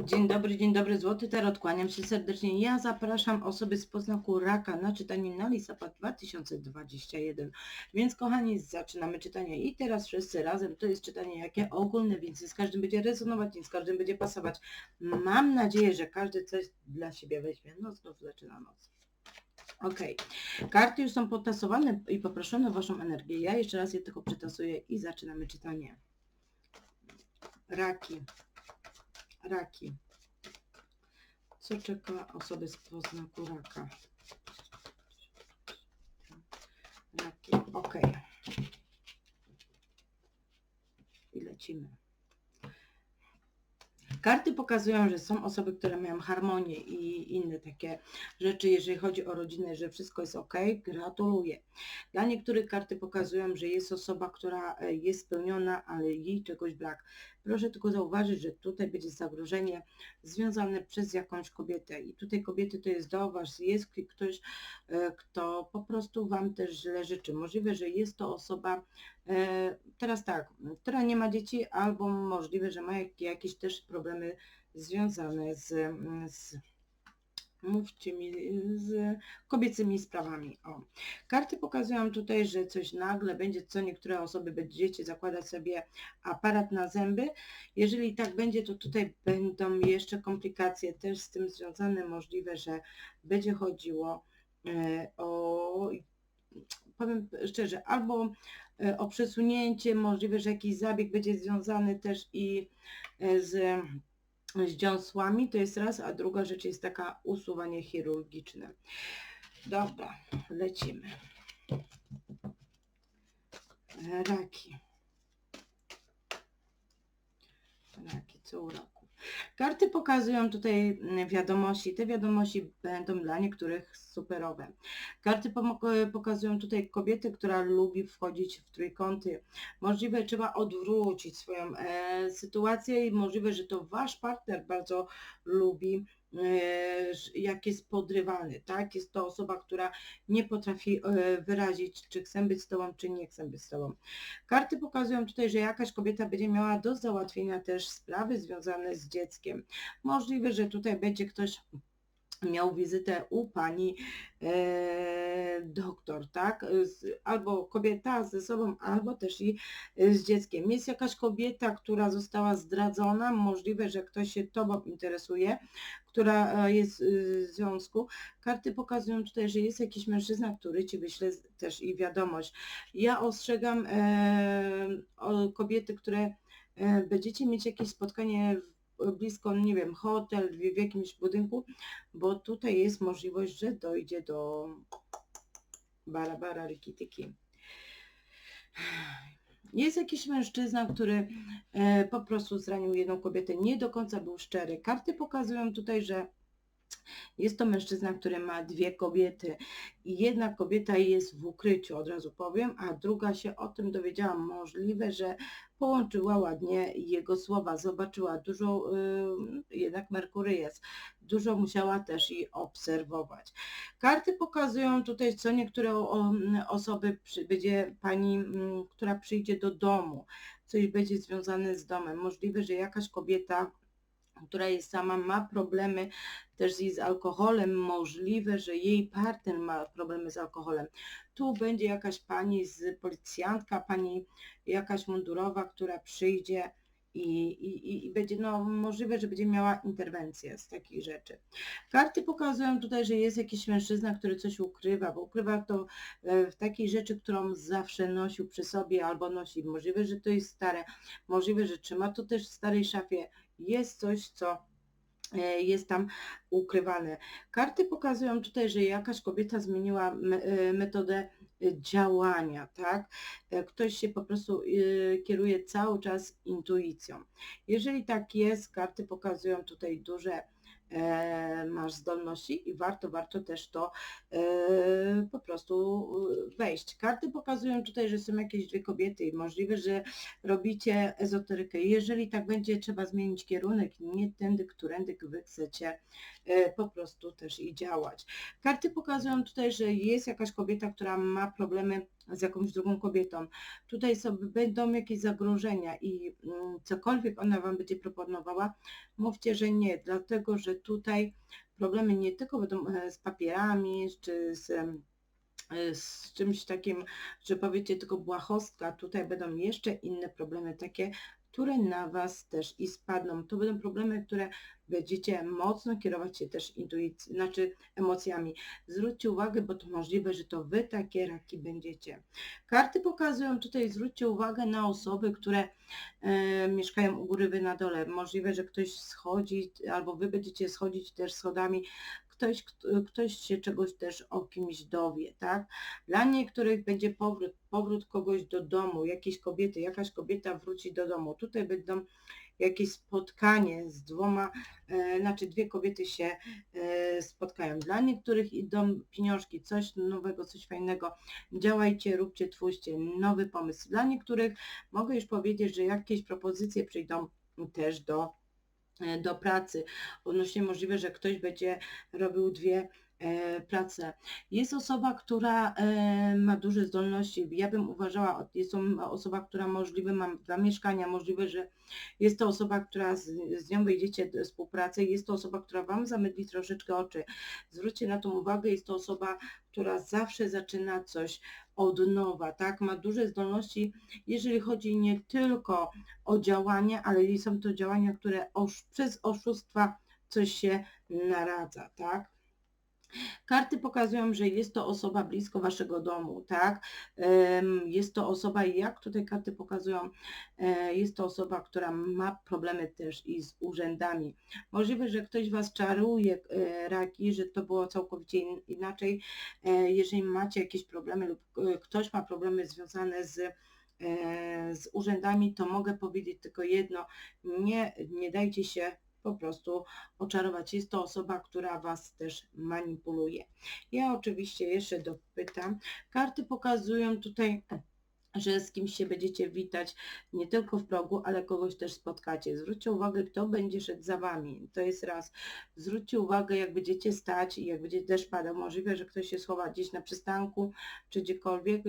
Dzień dobry, dzień dobry, Złoty Tarot, kłaniam się serdecznie. Ja zapraszam osoby z poznaku raka na czytanie na listopad 2021. Więc kochani, zaczynamy czytanie i teraz wszyscy razem. To jest czytanie jakie ogólne, więc z każdym będzie rezonować, nie z każdym będzie pasować. Mam nadzieję, że każdy coś dla siebie weźmie. No znów zaczyna noc. Ok, karty już są potasowane i poproszone o Waszą energię. Ja jeszcze raz je tylko przetasuję i zaczynamy czytanie. Raki. Raki. Co czeka osoby z poznaku raka? Raki. Ok. I lecimy. Karty pokazują, że są osoby, które mają harmonię i inne takie rzeczy, jeżeli chodzi o rodzinę, że wszystko jest ok. Gratuluję. Dla niektórych karty pokazują, że jest osoba, która e, jest spełniona, ale jej czegoś brak. Proszę tylko zauważyć, że tutaj będzie zagrożenie związane przez jakąś kobietę i tutaj kobiety to jest do Was, jest ktoś, e, kto po prostu Wam też źle życzy. Możliwe, że jest to osoba, e, teraz tak, która nie ma dzieci albo możliwe, że ma jakieś też problemy związane z, z mówcie mi z kobiecymi sprawami. O. Karty pokazują tutaj, że coś nagle będzie, co niektóre osoby będziecie zakładać sobie aparat na zęby. Jeżeli tak będzie, to tutaj będą jeszcze komplikacje też z tym związane. Możliwe, że będzie chodziło e, o powiem szczerze, albo e, o przesunięcie, możliwe, że jakiś zabieg będzie związany też i e, z z dziąsłami, to jest raz, a druga rzecz jest taka usuwanie chirurgiczne. Dobra, lecimy. Raki. Raki, co u raku? Karty pokazują tutaj wiadomości. Te wiadomości będą dla niektórych superowe. Karty pokazują tutaj kobietę, która lubi wchodzić w trójkąty. Możliwe trzeba odwrócić swoją e, sytuację i możliwe, że to wasz partner bardzo lubi E, jak jest podrywany, tak? Jest to osoba, która nie potrafi e, wyrazić, czy chcę być z Tobą, czy nie chcę być z Tobą. Karty pokazują tutaj, że jakaś kobieta będzie miała do załatwienia też sprawy związane z dzieckiem. Możliwe, że tutaj będzie ktoś miał wizytę u pani e, doktor, tak? Z, albo kobieta ze sobą, albo też i z dzieckiem. Jest jakaś kobieta, która została zdradzona, możliwe, że ktoś się tobą interesuje, która e, jest y, w związku. Karty pokazują tutaj, że jest jakiś mężczyzna, który ci wyśle też i wiadomość. Ja ostrzegam e, kobiety, które e, będziecie mieć jakieś spotkanie blisko, nie wiem, hotel w, w jakimś budynku, bo tutaj jest możliwość, że dojdzie do barabara rikityki. Jest jakiś mężczyzna, który e, po prostu zranił jedną kobietę, nie do końca był szczery. Karty pokazują tutaj, że jest to mężczyzna, który ma dwie kobiety i jedna kobieta jest w ukryciu, od razu powiem, a druga się o tym dowiedziała. Możliwe, że połączyła ładnie jego słowa, zobaczyła dużo, yy, jednak Merkury jest, dużo musiała też i obserwować. Karty pokazują tutaj, co niektóre osoby, przy, będzie pani, yy, która przyjdzie do domu, coś będzie związane z domem. Możliwe, że jakaś kobieta która jest sama, ma problemy też z alkoholem, możliwe, że jej partner ma problemy z alkoholem. Tu będzie jakaś pani z policjantka, pani jakaś mundurowa, która przyjdzie i, i, i będzie, no możliwe, że będzie miała interwencję z takich rzeczy. Karty pokazują tutaj, że jest jakiś mężczyzna, który coś ukrywa, bo ukrywa to e, w takiej rzeczy, którą zawsze nosił przy sobie albo nosi. Możliwe, że to jest stare, możliwe, że trzyma to też w starej szafie. Jest coś, co e, jest tam ukrywane. Karty pokazują tutaj, że jakaś kobieta zmieniła e, metodę działania, tak? E, ktoś się po prostu e, kieruje cały czas intuicją. Jeżeli tak jest, karty pokazują tutaj duże e, masz zdolności i warto, warto też to prostu wejść. Karty pokazują tutaj, że są jakieś dwie kobiety i możliwe, że robicie ezoterykę. Jeżeli tak będzie, trzeba zmienić kierunek, nie tędy, którędy wy chcecie po prostu też i działać. Karty pokazują tutaj, że jest jakaś kobieta, która ma problemy z jakąś drugą kobietą. Tutaj sobie będą jakieś zagrożenia i mm, cokolwiek ona Wam będzie proponowała, mówcie, że nie, dlatego że tutaj problemy nie tylko będą e, z papierami, czy z z czymś takim, że powiecie tylko błahostka, tutaj będą jeszcze inne problemy takie, które na Was też i spadną. To będą problemy, które będziecie mocno kierować się też intuicją, znaczy emocjami. Zwróćcie uwagę, bo to możliwe, że to Wy takie raki będziecie. Karty pokazują tutaj, zwróćcie uwagę na osoby, które e, mieszkają u góry, Wy na dole. Możliwe, że ktoś schodzi, albo Wy będziecie schodzić też schodami ktoś, ktoś się czegoś też o kimś dowie, tak? Dla niektórych będzie powrót, powrót kogoś do domu, jakiejś kobiety, jakaś kobieta wróci do domu. Tutaj będą jakieś spotkanie z dwoma, e, znaczy dwie kobiety się e, spotkają. Dla niektórych idą pieniążki, coś nowego, coś fajnego. Działajcie, róbcie, twórzcie nowy pomysł. Dla niektórych mogę już powiedzieć, że jakieś propozycje przyjdą też do do pracy. Odnośnie możliwe, że ktoś będzie robił dwie e, prace. Jest osoba, która e, ma duże zdolności. Ja bym uważała, jest to osoba, która możliwe ma dwa mieszkania, możliwe, że jest to osoba, która z, z nią wejdziecie do współpracy, jest to osoba, która Wam zamydli troszeczkę oczy. Zwróćcie na to uwagę, jest to osoba, która zawsze zaczyna coś od nowa, tak? Ma duże zdolności, jeżeli chodzi nie tylko o działania, ale są to działania, które osz, przez oszustwa coś się naradza, tak? Karty pokazują, że jest to osoba blisko waszego domu, tak? Jest to osoba, jak tutaj karty pokazują, e, jest to osoba, która ma problemy też i z urzędami. Możliwe, że ktoś was czaruje, e, raki, że to było całkowicie inaczej. E, jeżeli macie jakieś problemy lub ktoś ma problemy związane z z urzędami, to mogę powiedzieć tylko jedno, nie, nie dajcie się po prostu oczarować. Jest to osoba, która Was też manipuluje. Ja oczywiście jeszcze dopytam. Karty pokazują tutaj że z kimś się będziecie witać nie tylko w progu, ale kogoś też spotkacie. Zwróćcie uwagę, kto będzie szedł za wami. To jest raz. Zwróćcie uwagę, jak będziecie stać i jak będzie deszcz padał. Możliwe, że ktoś się schowa gdzieś na przystanku czy gdziekolwiek.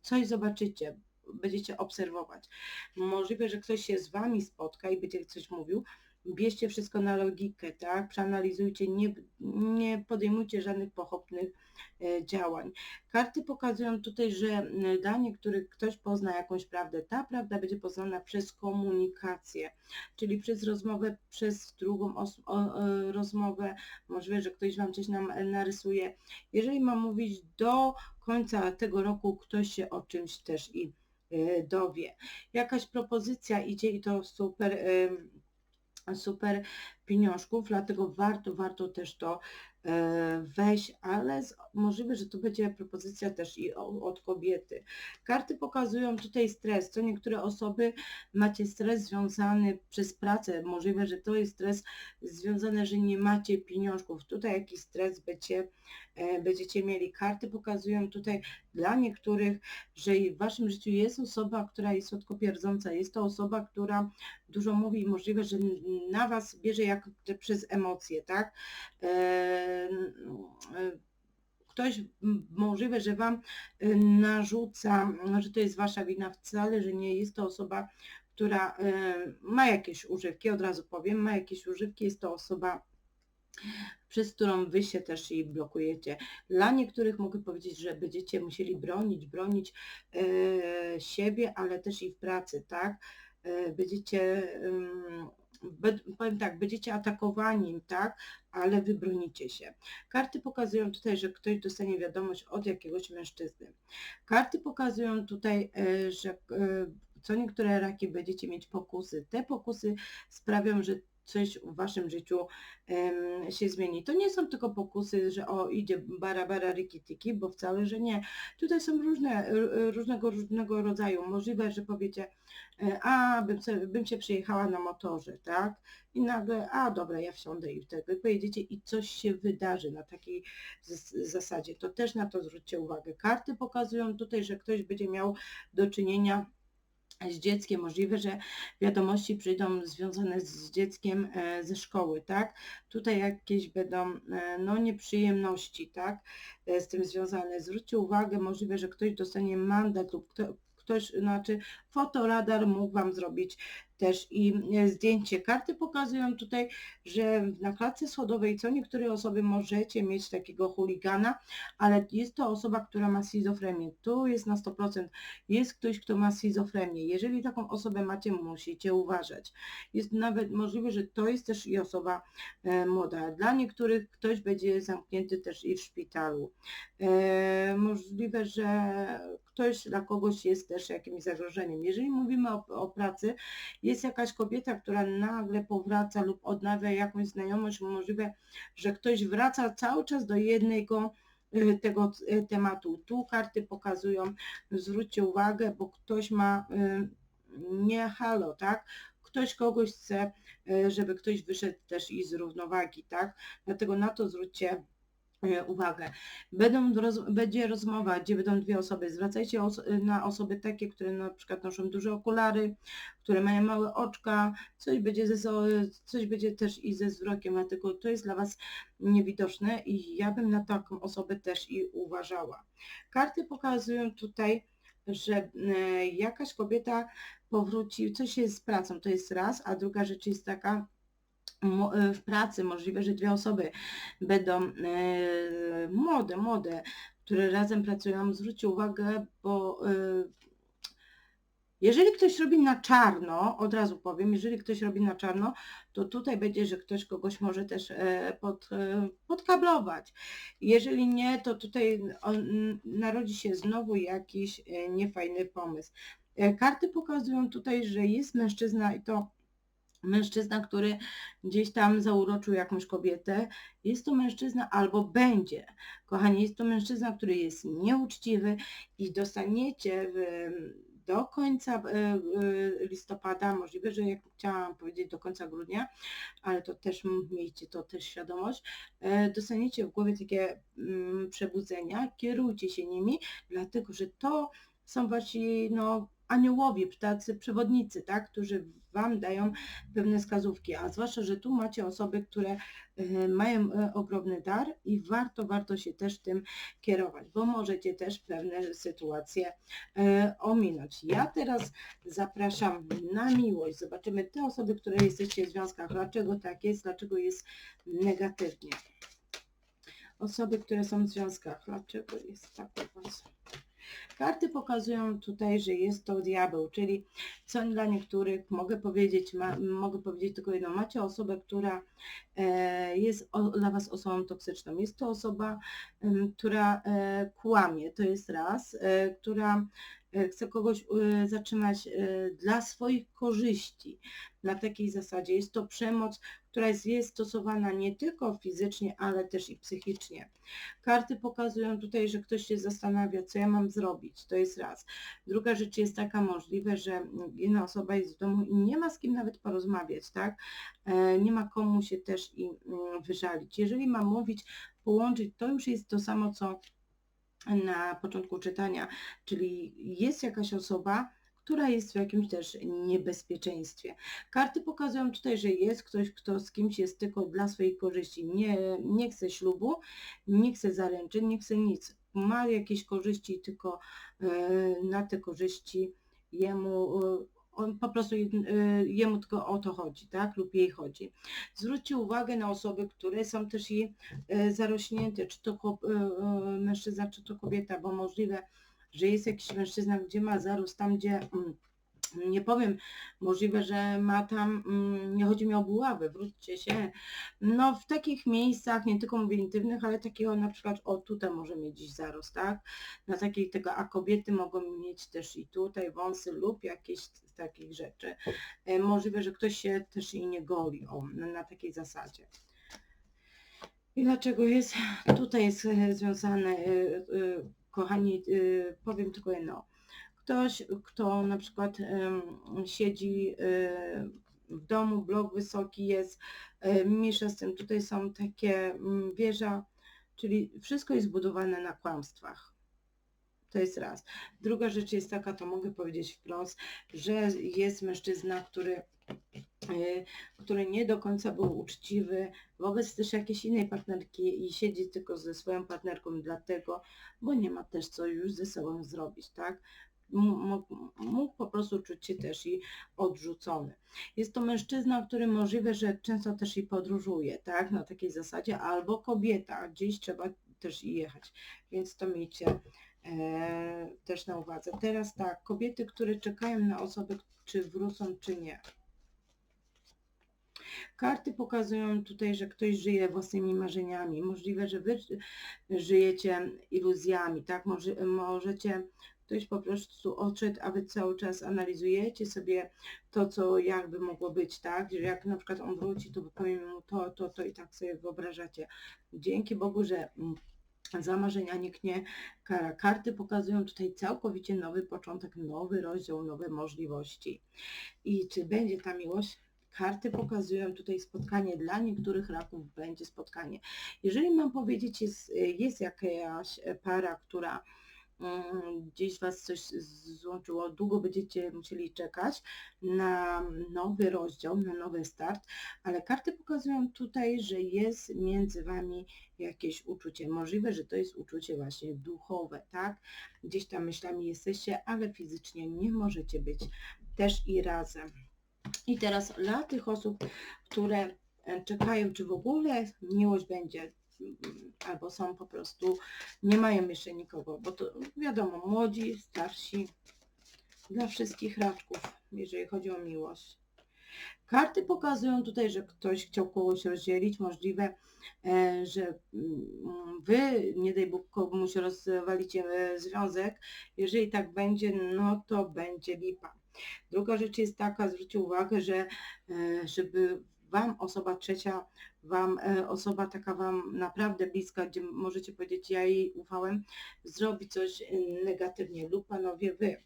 Coś zobaczycie. Będziecie obserwować. Możliwe, że ktoś się z wami spotka i będzie coś mówił, bierzcie wszystko na logikę, tak? Przeanalizujcie, nie, nie podejmujcie żadnych pochopnych e, działań. Karty pokazują tutaj, że dla niektórych ktoś pozna jakąś prawdę. Ta prawda będzie poznana przez komunikację, czyli przez rozmowę, przez drugą o, rozmowę. Możliwe, że ktoś Wam coś nam narysuje. Jeżeli mam mówić do końca tego roku, ktoś się o czymś też i e, dowie. Jakaś propozycja idzie i to super super pieniążków, dlatego warto, warto też to e, wejść, ale możliwe, że to będzie propozycja też i od kobiety. Karty pokazują tutaj stres, co niektóre osoby macie stres związany przez pracę, możliwe, że to jest stres związany, że nie macie pieniążków. Tutaj jakiś stres będzie, e, będziecie mieli. Karty pokazują tutaj dla niektórych, że w waszym życiu jest osoba, która jest słodkopierdząca, jest to osoba, która dużo mówi i możliwe, że na was bierze jak przez emocje, tak? E, ktoś możliwe, że Wam narzuca, że to jest Wasza wina wcale, że nie jest to osoba, która ma jakieś używki, od razu powiem, ma jakieś używki, jest to osoba przez którą wy się też i blokujecie. Dla niektórych mogę powiedzieć, że będziecie musieli bronić, bronić e, siebie, ale też i w pracy, tak? E, będziecie powiem tak, będziecie atakowani, tak, ale wybronicie się. Karty pokazują tutaj, że ktoś dostanie wiadomość od jakiegoś mężczyzny. Karty pokazują tutaj, e, że e, co niektóre raki będziecie mieć pokusy. Te pokusy sprawią, że coś w waszym życiu um, się zmieni. To nie są tylko pokusy, że o idzie bara bara riki tiki, bo wcale, że nie. Tutaj są różne, różnego, różnego rodzaju. Możliwe, że powiecie, e, a bym, bym się przyjechała na motorze, tak? I nagle, a dobra, ja wsiądę i wtedy pojedziecie i coś się wydarzy na takiej zasadzie. To też na to zwróćcie uwagę. Karty pokazują tutaj, że ktoś będzie miał do czynienia z dzieckiem. Możliwe, że wiadomości przyjdą związane z dzieckiem e, ze szkoły, tak? Tutaj jakieś będą e, no, nieprzyjemności, tak? E, z tym związane. Zwróćcie uwagę, możliwe, że ktoś dostanie mandat lub kto, ktoś, znaczy fotoradar mógł Wam zrobić też i e, zdjęcie. Karty pokazują tutaj, że na klatce schodowej co niektóre osoby możecie mieć takiego chuligana, ale jest to osoba, która ma schizofrenię. Tu jest na 100%. Jest ktoś, kto ma schizofrenię. Jeżeli taką osobę macie, musicie uważać. Jest nawet możliwe, że to jest też i osoba e, młoda. Dla niektórych ktoś będzie zamknięty też i w szpitalu. E, możliwe, że ktoś dla kogoś jest też jakimś zagrożeniem. Jeżeli mówimy o, o pracy, jest jakaś kobieta, która nagle powraca lub odnawia jakąś znajomość, możliwe, że ktoś wraca cały czas do jednego y, tego y, tematu. Tu karty pokazują, zwróćcie uwagę, bo ktoś ma y, nie halo, tak? Ktoś kogoś chce, żeby ktoś wyszedł też i z równowagi, tak? Dlatego na to zwróćcie uwagę. Będą roz, będzie rozmowa, gdzie będą dwie osoby. Zwracajcie os na osoby takie, które na przykład noszą duże okulary, które mają małe oczka, coś będzie, ze, coś będzie też i ze wzrokiem, dlatego to jest dla Was niewidoczne i ja bym na taką osobę też i uważała. Karty pokazują tutaj, że e, jakaś kobieta powróci, coś jest z pracą, to jest raz, a druga rzecz jest taka, w pracy, możliwe, że dwie osoby będą e, młode, młode, które razem pracują, zwróćcie uwagę, bo e, jeżeli ktoś robi na czarno, od razu powiem, jeżeli ktoś robi na czarno, to tutaj będzie, że ktoś kogoś może też pod, podkablować. Jeżeli nie, to tutaj narodzi się znowu jakiś niefajny pomysł. Karty pokazują tutaj, że jest mężczyzna i to mężczyzna, który gdzieś tam zauroczył jakąś kobietę, jest to mężczyzna albo będzie. Kochani, jest to mężczyzna, który jest nieuczciwy i dostaniecie w, do końca e, e, listopada, możliwe, że jak chciałam powiedzieć do końca grudnia, ale to też miejcie to też świadomość, e, dostaniecie w głowie takie mm, przebudzenia, kierujcie się nimi, dlatego że to są właśnie no, aniołowie, tacy przewodnicy, tak, którzy Wam dają pewne wskazówki, a zwłaszcza, że tu macie osoby, które e, mają e, ogromny dar i warto, warto się też tym kierować, bo możecie też pewne sytuacje e, ominąć. Ja teraz zapraszam na miłość. Zobaczymy te osoby, które jesteście w związkach, dlaczego tak jest, dlaczego jest negatywnie. Osoby, które są w związkach, dlaczego jest tak u Was? Karty pokazują tutaj, że jest to diabeł, czyli co dla niektórych mogę powiedzieć, ma, mogę powiedzieć tylko jedno, macie osobę, która e, jest o, dla Was osobą toksyczną. Jest to osoba, która e, kłamie, to jest raz, e, która E, chce kogoś e, zatrzymać e, dla swoich korzyści. Na takiej zasadzie jest to przemoc, która jest, jest stosowana nie tylko fizycznie, ale też i psychicznie. Karty pokazują tutaj, że ktoś się zastanawia, co ja mam zrobić. To jest raz. Druga rzecz jest taka możliwe, że jedna osoba jest w domu i nie ma z kim nawet porozmawiać, tak? Nie ma komu się też i mm, wyżalić. Jeżeli mam mówić, połączyć, to już jest to samo, co na początku czytania, czyli jest jakaś osoba, która jest w jakimś też niebezpieczeństwie. Karty pokazują tutaj, że jest ktoś, kto z kimś jest tylko dla swojej korzyści. Nie, nie chce ślubu, nie chce zaręczyn, nie chce nic. Ma jakieś korzyści, tylko e, na te korzyści jemu e, on po prostu y, jemu tylko o to chodzi, tak, lub jej chodzi. Zwróćcie uwagę na osoby, które są też i y, zarośnięte, czy to y, mężczyzna, czy to kobieta, bo możliwe, że jest jakiś mężczyzna, gdzie ma zarósł, tam gdzie mm, nie powiem, możliwe, że ma tam, mm, nie chodzi mi o buławę, wróćcie się, no w takich miejscach, nie tylko mówię intymnych, ale takiego na przykład, o tutaj może mieć dziś zarost, tak, na takiej tego, a kobiety mogą mieć też i tutaj wąsy lub jakieś takich rzeczy. E, możliwe, że ktoś się też i nie goli, o, na takiej zasadzie. I dlaczego jest, tutaj jest e, związane, e, kochani, powiem tylko jedno, Ktoś, kto na przykład siedzi w domu, blok wysoki jest, mniejsza z tym, tutaj są takie mm, wieża, czyli wszystko jest zbudowane na kłamstwach. To jest raz. Druga rzecz jest taka, to mogę powiedzieć wprost, że jest mężczyzna, który, y, który nie do końca był uczciwy wobec też jakiejś innej partnerki i siedzi tylko ze swoją partnerką dlatego, bo nie ma też co już ze sobą zrobić, tak? Mógł, po prostu czuć się też i odrzucony. Jest to mężczyzna, który możliwe, że często też i podróżuje, tak? Na takiej zasadzie, albo kobieta, gdzieś trzeba też i jechać, więc to miejcie e, też na uwadze. Teraz tak, kobiety, które czekają na osobę, czy wrócą, czy nie. Karty pokazują tutaj, że ktoś żyje własnymi marzeniami. Możliwe, że wy żyjecie iluzjami, tak? Może, możecie, ktoś po prostu odszedł, a wy cały czas analizujecie sobie to, co jakby mogło być, tak? Że jak na przykład on wróci, to powiem mu to, to, to i tak sobie wyobrażacie. Dzięki Bogu, że mm, za marzenia nie kara. Karty pokazują tutaj całkowicie nowy początek, nowy rozdział, nowe możliwości. I czy będzie ta miłość? Karty pokazują tutaj spotkanie. Dla niektórych raków będzie spotkanie. Jeżeli mam powiedzieć, jest, jest jakaś para, która gdzieś Was coś złączyło, długo będziecie musieli czekać na nowy rozdział, na nowy start, ale karty pokazują tutaj, że jest między Wami jakieś uczucie. Możliwe, że to jest uczucie właśnie duchowe, tak? Gdzieś tam myślami jesteście, ale fizycznie nie możecie być też i razem. I teraz dla tych osób, które czekają, czy w ogóle miłość będzie, albo są po prostu, nie mają jeszcze nikogo, bo to wiadomo, młodzi, starsi, dla wszystkich raczków, jeżeli chodzi o miłość. Karty pokazują tutaj, że ktoś chciał kogoś rozdzielić, możliwe, e, że mm, wy, nie daj Bóg, komuś rozwalicie e, związek. Jeżeli tak będzie, no to będzie lipa. Druga rzecz jest taka, zwróćcie uwagę, że e, żeby Wam osoba trzecia, Wam e, osoba taka Wam naprawdę bliska, gdzie możecie powiedzieć, ja jej ufałem, zrobi coś e, negatywnie lub Panowie Wy.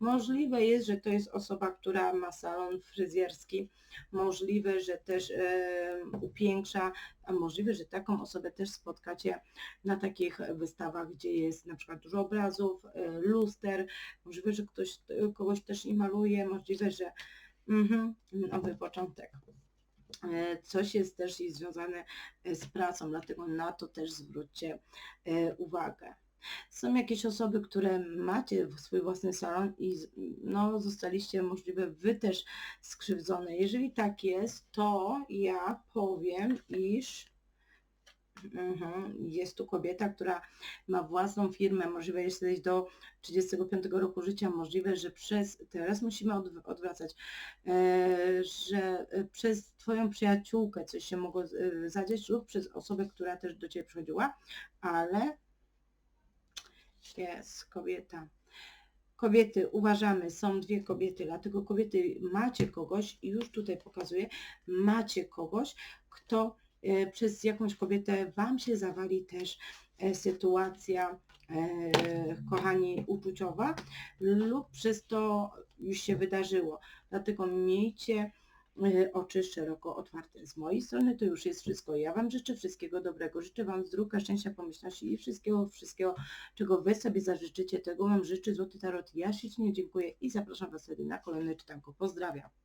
Możliwe jest, że to jest osoba, która ma salon fryzjerski, możliwe, że też e, upiększa, a możliwe, że taką osobę też spotkacie na takich wystawach, gdzie jest na przykład dużo obrazów, e, luster, możliwe, że ktoś kogoś też i maluje, możliwe, że mhm, nowy początek. E, coś jest też i związane e, z pracą, dlatego na to też zwróćcie e, uwagę. Są jakieś osoby, które macie swój własny salon i no, zostaliście możliwe wy też skrzywdzone. Jeżeli tak jest, to ja powiem, iż. Jest tu kobieta, która ma własną firmę, możliwe jest do 35 roku życia, możliwe, że przez, teraz musimy odwracać, e, że e, przez Twoją przyjaciółkę coś się mogło e, zadziać lub przez osobę, która też do Ciebie przychodziła, ale jest kobieta. Kobiety, uważamy, są dwie kobiety, dlatego kobiety macie kogoś już tutaj pokazuję, macie kogoś, kto przez jakąś kobietę Wam się zawali też e, sytuacja, e, kochani, uczuciowa lub przez to już się wydarzyło. Dlatego miejcie oczy szeroko otwarte. Z mojej strony to już jest wszystko. Ja Wam życzę wszystkiego dobrego. Życzę Wam zdrówka, szczęścia, pomyślności i wszystkiego, wszystkiego, czego Wy sobie zażyczycie. Tego Wam życzę Złoty Tarot. Ja ślicznie dziękuję i zapraszam Was wtedy na kolejne czytanko. Pozdrawiam.